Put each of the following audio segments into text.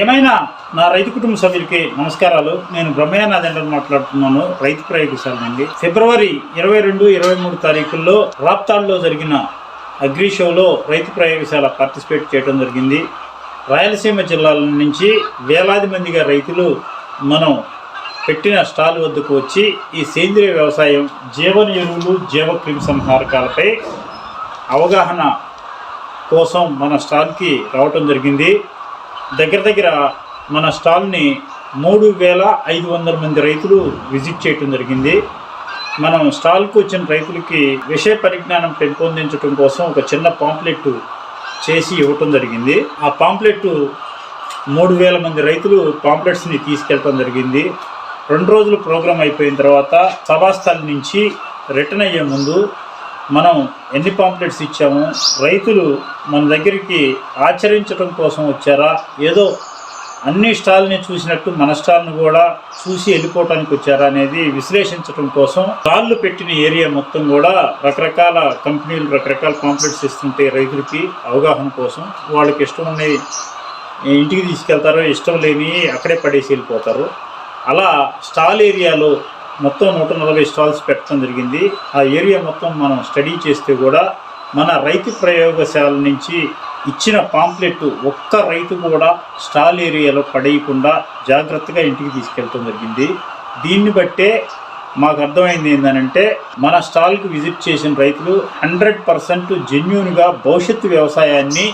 ఏమైనా నా రైతు కుటుంబ సభ్యులకి నమస్కారాలు. నేను బ్రహ్మయ్యనాథన్ మాట్లాడుతున్నాను రైతు ప్రయోగశాల నుండి ఫిబ్రవరి ఇరవై రెండు ఇరవై మూడు తారీఖుల్లో రాప్తాడ్లో జరిగిన అగ్రి షోలో రైతు ప్రయోగశాల పార్టిసిపేట్ చేయడం జరిగింది. రాయలసీమ జిల్లాల నుంచి వేలాది మందిగా రైతులు మనం పెట్టిన స్టాల్ వద్దకు వచ్చి ఈ సేంద్రియ వ్యవసాయం జీవన ఎరువులు జీవ క్రిమి సంహారకాలపై అవగాహన కోసం మన స్టాల్కి రావటం జరిగింది. దగ్గర దగ్గర మన స్టాల్ని మూడు వేల ఐదు వందల మంది రైతులు విజిట్ చేయటం జరిగింది. మనం స్టాల్కి వచ్చిన రైతులకి విషయ పరిజ్ఞానం పెంపొందించడం కోసం ఒక చిన్న పాంప్లెట్ చేసి ఇవ్వటం జరిగింది. ఆ పాంప్లెట్ మూడు వేల మంది రైతులు పాంప్లెట్స్ని తీసుకెళ్ళటం జరిగింది. రెండు రోజులు ప్రోగ్రాం అయిపోయిన తర్వాత సభాస్థలి నుంచి రిటర్న్ అయ్యే ముందు మనం ఎన్ని పాంప్లెట్స్ ఇచ్చాము? రైతులు మన దగ్గరికి ఆచరించడం కోసం వచ్చారా? ఏదో అన్ని స్టాల్ని చూసినట్టు మన స్టాల్ని కూడా చూసి వెళ్ళిపోవటానికి వచ్చారా అనేది విశ్లేషించడం కోసం స్టాళ్ళు పెట్టిన ఏరియా మొత్తం కూడా రకరకాల కంపెనీలు రకరకాల పాంప్లెట్స్ ఇస్తుంటే రైతులకి అవగాహన కోసం వాళ్ళకి ఇష్టం ఉన్నాయి ఇంటికి తీసుకెళ్తారో ఇష్టం లేని అక్కడే పడేసి వెళ్ళిపోతారు. అలా స్టాల్ ఏరియాలో మొత్తం నూట నలభై స్టాల్స్ పెట్టడం జరిగింది. ఆ ఏరియా మొత్తం మనం స్టడీ చేస్తే కూడా మన రైతు ప్రయోగశాల నుంచి ఇచ్చిన పాంప్లెట్ ఒక్క రైతు కూడా స్టాల్ ఏరియాలో పడేయకుండా జాగ్రత్తగా ఇంటికి తీసుకెళ్ళటం జరిగింది. దీన్ని బట్టే మాకు అర్థమైంది ఏంటంటే మన స్టాల్కి విజిట్ చేసిన రైతులు హండ్రెడ్ పర్సెంట్ జెన్యున్గా భవిష్యత్తు వ్యవసాయాన్ని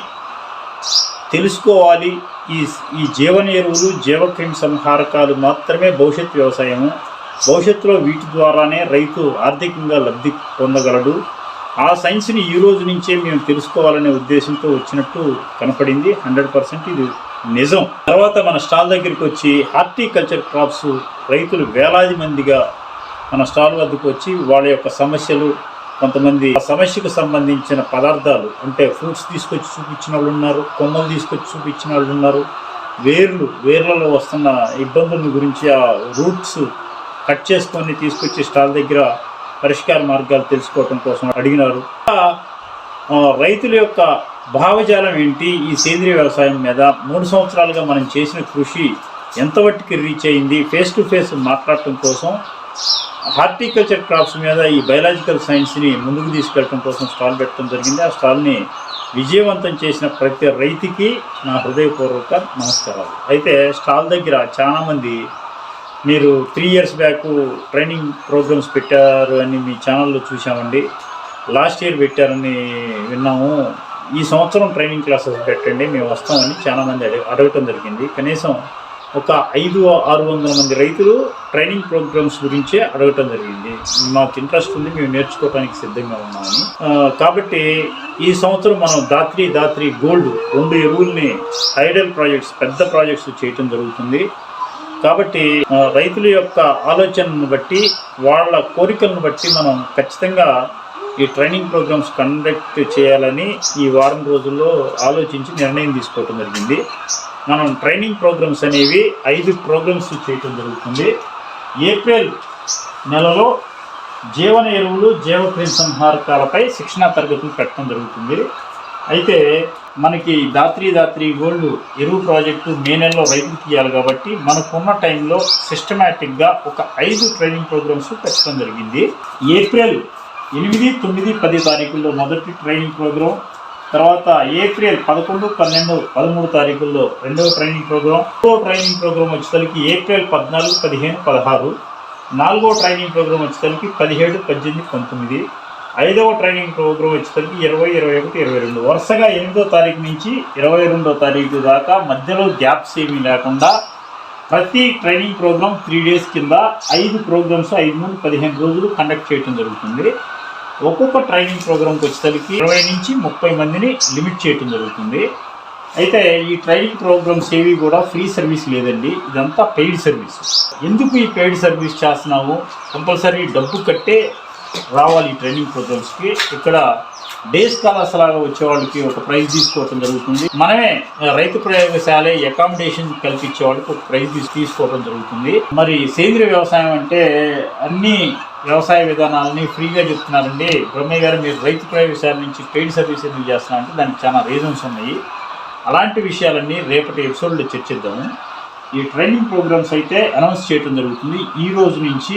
తెలుసుకోవాలి. ఈ ఈ జీవన ఎరువులు జీవక్రిమి సంహారకాలు మాత్రమే భవిష్యత్ వ్యవసాయము. భవిష్యత్తులో వీటి ద్వారానే రైతు ఆర్థికంగా లబ్ధి పొందగలడు. ఆ సైన్స్ని ఈ రోజు నుంచే మేము తెలుసుకోవాలనే ఉద్దేశంతో వచ్చినట్టు కనపడింది. హండ్రెడ్ పర్సెంట్ ఇది నిజం. తర్వాత మన స్టాల్ దగ్గరికి వచ్చి హార్టికల్చర్ క్రాప్స్ రైతులు వేలాది మందిగా మన స్టాల్ వద్దకు వచ్చి వాళ్ళ యొక్క సమస్యలు కొంతమంది ఆ సమస్యకు సంబంధించిన పదార్థాలు అంటే ఫ్రూట్స్ తీసుకొచ్చి చూపించిన వాళ్ళు ఉన్నారు కొమ్మలు తీసుకొచ్చి చూపించిన వాళ్ళు ఉన్నారు. వేర్లు వేర్లలో వస్తున్న ఇబ్బందుల గురించి ఆ రూట్స్ కట్ చేసుకొని తీసుకొచ్చి స్టాల్ దగ్గర పరిష్కార మార్గాలు తెలుసుకోవటం కోసం అడిగినారు. రైతుల యొక్క భావజాలం ఏంటి? ఈ సేంద్రియ వ్యవసాయం మీద మూడు సంవత్సరాలుగా మనం చేసిన కృషి ఎంతవరకు రీచ్ అయింది? ఫేస్ టు ఫేస్ మాట్లాడటం కోసం హార్టికల్చర్ క్రాప్స్ మీద ఈ బయలాజికల్ సైన్స్ని ముందుకు తీసుకెళ్ళటం కోసం స్టాల్ పెట్టడం జరిగింది. ఆ స్టాల్ని విజయవంతం చేసిన ప్రతి రైతుకి నా హృదయపూర్వక నమస్కారాలు. అయితే స్టాల్ దగ్గర చాలామంది మీరు three years back training programmes పెట్టారు అని మీ ఛానల్లో చూసామండి లాస్ట్ ఇయర్ పెట్టారని విన్నాము. ఈ సంవత్సరం ట్రైనింగ్ క్లాసెస్ పెట్టండి మేము వస్తామని చాలామంది అడగ అడగటం జరిగింది. కనీసం ఒక ఐదు ఆరు వందల మంది రైతులు ట్రైనింగ్ ప్రోగ్రామ్స్ గురించే అడగటం జరిగింది. మాకు ఇంట్రెస్ట్ ఉంది మేము నేర్చుకోవడానికి సిద్ధంగా ఉన్నామని కాబట్టి ఈ సంవత్సరం మనం దాత్రి దాత్రి గోల్డ్ రెండు ఎరువుల్ని హైడల్ ప్రాజెక్ట్స్ పెద్ద ప్రాజెక్ట్స్ చేయటం జరుగుతుంది. కాబట్టి రైతుల యొక్క ఆలోచనను బట్టి వాళ్ళ కోరికలను బట్టి మనం ఖచ్చితంగా ఈ ట్రైనింగ్ ప్రోగ్రామ్స్ కండక్ట్ చేయాలని ఈ వారం రోజుల్లో ఆలోచించి నిర్ణయం తీసుకోవటం జరిగింది. మనం ట్రైనింగ్ ప్రోగ్రామ్స్ అనేవి ఐదు ప్రోగ్రామ్స్ చేయటం జరుగుతుంది. ఏప్రిల్ నెలలో జీవన ఎరువులు జీవక్రిమి సంహారకాలపై శిక్షణా తరగతులు పెట్టడం జరుగుతుంది. అయితే మనకి దాత్రి దాత్రి గోల్డ్ ఎరువు ప్రాజెక్టు మే నెలలో రైతులకు ఇవ్వాలి కాబట్టి మనకున్న టైంలో సిస్టమేటిక్గా ఒక ఐదు ట్రైనింగ్ ప్రోగ్రామ్స్ పెట్టడం జరిగింది. ఏప్రిల్ ఎనిమిది తొమ్మిది పది తారీఖుల్లో మొదటి ట్రైనింగ్ ప్రోగ్రాం తర్వాత ఏప్రిల్ పదకొండు పన్నెండు పదమూడు తారీఖుల్లో రెండవ ట్రైనింగ్ ప్రోగ్రాం మూడో ట్రైనింగ్ ప్రోగ్రాం వచ్చేసరికి ఏప్రిల్ పద్నాలుగు పదిహేను పదహారు నాలుగో ట్రైనింగ్ ప్రోగ్రాం వచ్చేసరికి పదిహేడు పద్దెనిమిది పంతొమ్మిది ఐదవ ట్రైనింగ్ ప్రోగ్రాం వచ్చేసరికి ఇరవై ఇరవై ఒకటి ఇరవై రెండు. వరుసగా ఎనిమిదో తారీఖు నుంచి ఇరవై రెండో తారీఖు దాకా మధ్యలో గ్యాప్స్ ఏమీ లేకుండా ప్రతి ట్రైనింగ్ ప్రోగ్రామ్ త్రీ డేస్ కింద ఐదు ప్రోగ్రామ్స్ ఐదు నుండి పదిహేను రోజులు కండక్ట్ చేయడం జరుగుతుంది. ఒక్కొక్క ట్రైనింగ్ ప్రోగ్రామ్కి వచ్చేసరికి ఇరవై నుంచి ముప్పై మందిని లిమిట్ చేయడం జరుగుతుంది. అయితే ఈ ట్రైనింగ్ ప్రోగ్రామ్స్ ఏవి కూడా ఫ్రీ సర్వీస్ లేదండి. ఇదంతా పెయిడ్ సర్వీస్. ఎందుకు ఈ పెయిడ్ సర్వీస్ చేస్తున్నాము? కంపల్సరీ డబ్బు కట్టే రావాలి ఈ ట్రైనింగ్ ప్రోగ్రామ్స్కి ఇక్కడ డే స్కాలర్స్ లాగా వచ్చే వాళ్ళకి ఒక ప్రైజ్ తీసుకోవటం జరుగుతుంది. మనమే రైతు ప్రయోగశాల అకామిడేషన్ కల్పించే వాళ్ళకి ఒక ప్రైజ్ తీసు తీసుకోవడం జరుగుతుంది. మరి సేంద్రియ వ్యవసాయం అంటే అన్ని వ్యవసాయ విధానాలని ఫ్రీగా చెప్తున్నారండి. బ్రహ్మయ్య గారు మీరు రైతు ప్రయోగశాల నుంచి పెయిడ్ సర్వీస్ ఎందుకు చేస్తున్నారంటే దానికి చాలా రీజన్స్ ఉన్నాయి. అలాంటి విషయాలన్నీ రేపటి ఎపిసోడ్లో చర్చిద్దాము. ఈ ట్రైనింగ్ ప్రోగ్రామ్స్ అయితే అనౌన్స్ చేయడం జరుగుతుంది. ఈ రోజు నుంచి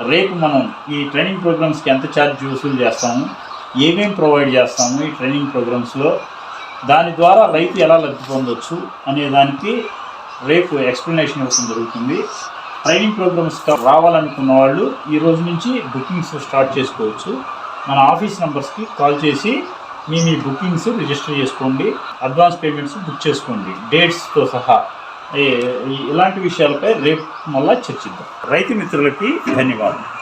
రేపు మనం ఈ ట్రైనింగ్ ప్రోగ్రామ్స్కి ఎంత ఛార్జ్ వసూలు చేస్తాము ఏమేమి ప్రొవైడ్ చేస్తాము ఈ ట్రైనింగ్ ప్రోగ్రామ్స్లో దాని ద్వారా రైతు ఎలా లబ్ధి పొందొచ్చు అనే దానికి రేపు ఎక్స్ప్లెనేషన్ ఇవ్వడం జరుగుతుంది. ట్రైనింగ్ ప్రోగ్రామ్స్ రావాలనుకున్న వాళ్ళు ఈ రోజు నుంచి బుకింగ్స్ స్టార్ట్ చేసుకోవచ్చు. మన ఆఫీస్ నెంబర్స్కి కాల్ చేసి మీ మీ బుకింగ్స్ రిజిస్టర్ చేసుకోండి అడ్వాన్స్ పేమెంట్స్ బుక్ చేసుకోండి డేట్స్తో సహా. ఇలాంటి విషయాలపై రేపు మళ్ళా చర్చిద్దాం. రైతు మిత్రులకి ధన్యవాదాలు.